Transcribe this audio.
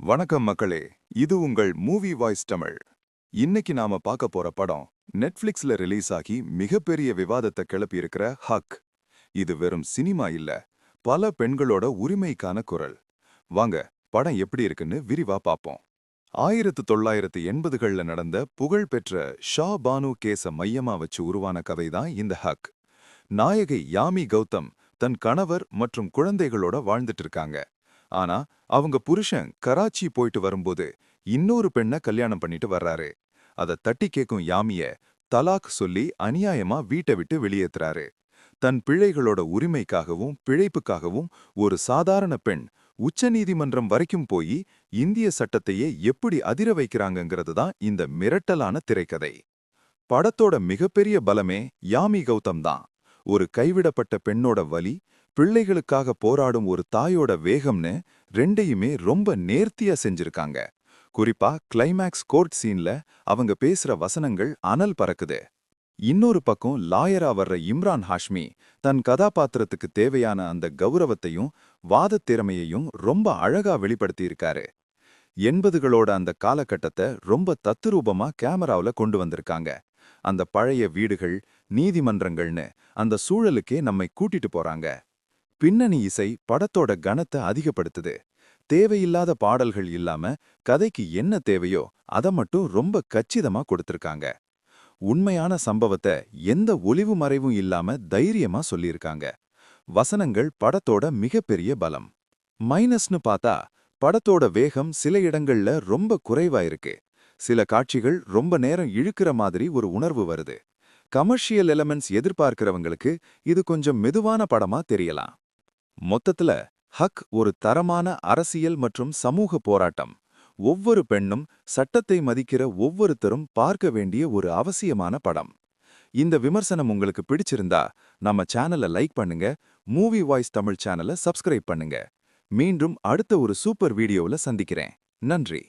வணக்கம் மக்களே இது உங்கள் மூவி வாய்ஸ் தமிழ். இன்னைக்கு நாம பார்க்க போற படம் நெட்ஃபிளிக்ஸ்ல ரிலீஸ் ஆகி மிகப்பெரிய விவாதத்தை கிளப்பியிருக்கிற ஹக் இது வெறும் சினிமா இல்ல பல பெண்களோட உரிமைக்கான குரல். வாங்க படம் எப்படி இருக்குன்னு விரிவா பார்ப்போம். ஆயிரத்து தொள்ளாயிரத்து எண்பதுகள்ல நடந்த புகழ்பெற்ற ஷா பானு கேஸ மையமா வச்சு உருவான கதைதான் இந்த ஹக் நாயகி யாமி கௌதம் தன் கணவர் மற்றும் குழந்தைகளோட வாழ்ந்துட்டு இருக்காங்க. ஆனா அவங்க புருஷன் கராச்சி போயிட்டு வரும்போது இன்னொரு பெண்ண கல்யாணம் பண்ணிட்டு வர்றாரு. அத தட்டி கேக்கும் யாமிய தலாக் சொல்லி அநியாயமா வீட்டை விட்டு வெளியேத்துறாரு. தன் பிழைகளோட உரிமைக்காகவும் பிழைப்புக்காகவும் ஒரு சாதாரண பெண் உச்சநீதிமன்றம் வரைக்கும் போய் இந்திய சட்டத்தையே எப்படி அதிர வைக்கிறாங்கிறது தான் இந்த மிரட்டலான திரைக்கதை. படத்தோட மிகப்பெரிய பலமே யாமி கௌதம் தான். ஒரு கைவிடப்பட்ட பெண்ணோட வலி பிள்ளைகளுக்காக போராடும் ஒரு தாயோட வேகம்னு ரெண்டையுமே ரொம்ப நேர்த்தியா செஞ்சிருக்காங்க. குறிப்பா கிளைமேக்ஸ் கோர்ட் சீன்ல அவங்க பேசுற வசனங்கள் அனல் பறக்குது. இன்னொரு பக்கம் லாயரா வர்ற இம்ரான் ஹாஷ்மி தன் கதாபாத்திரத்துக்கு தேவையான அந்த கௌரவத்தையும் வாதத் திறமையையும் ரொம்ப அழகா வெளிப்படுத்தியிருக்காரு. எண்பதுகளோட அந்த காலகட்டத்தை ரொம்ப தத்துரூபமா கேமராவுல கொண்டு வந்திருக்காங்க. அந்த பழைய வீடுகள் நீதிமன்றங்கள்னு அந்த சூழலுக்கே நம்மை கூட்டிட்டு போறாங்க. பின்னணி இசை படத்தோட கனத்தை அதிகப்படுத்துது. தேவையில்லாத பாடல்கள் இல்லாம கதைக்கு என்ன தேவையோ அதை மட்டும் ரொம்ப கச்சிதமா கொடுத்திருக்காங்க. உண்மையான சம்பவத்தை எந்த ஒளிவு மறைவும் இல்லாம தைரியமா சொல்லியிருக்காங்க. வசனங்கள் படத்தோட மிகப்பெரிய பலம். மைனஸ்னு பார்த்தா படத்தோட வேகம் சில இடங்கள்ல ரொம்ப குறைவா இருக்கு சில காட்சிகள் ரொம்ப நேரம் இழுக்கிற மாதிரி ஒரு உணர்வு வருது. கமர்ஷியல் எலமெண்ட்ஸ் எதிர்பார்க்கிறவங்களுக்கு இது கொஞ்சம் மெதுவான படமா தெரியலாம். மொத்தத்துல ஹக் ஒரு தரமான அரசியல் மற்றும் சமூக போராட்டம். ஒவ்வொரு பெண்ணும் சட்டத்தை மதிக்கிற ஒவ்வொருத்தரும் பார்க்க வேண்டிய ஒரு அவசியமான படம். இந்த விமர்சனம் உங்களுக்கு பிடிச்சிருந்தா நம்ம சேனலை லைக் பண்ணுங்க மூவி வாய்ஸ் தமிழ் சேனலை சப்ஸ்கிரைப் பண்ணுங்க. மீண்டும் அடுத்த ஒரு சூப்பர் வீடியோவில் சந்திக்கிறேன். நன்றி.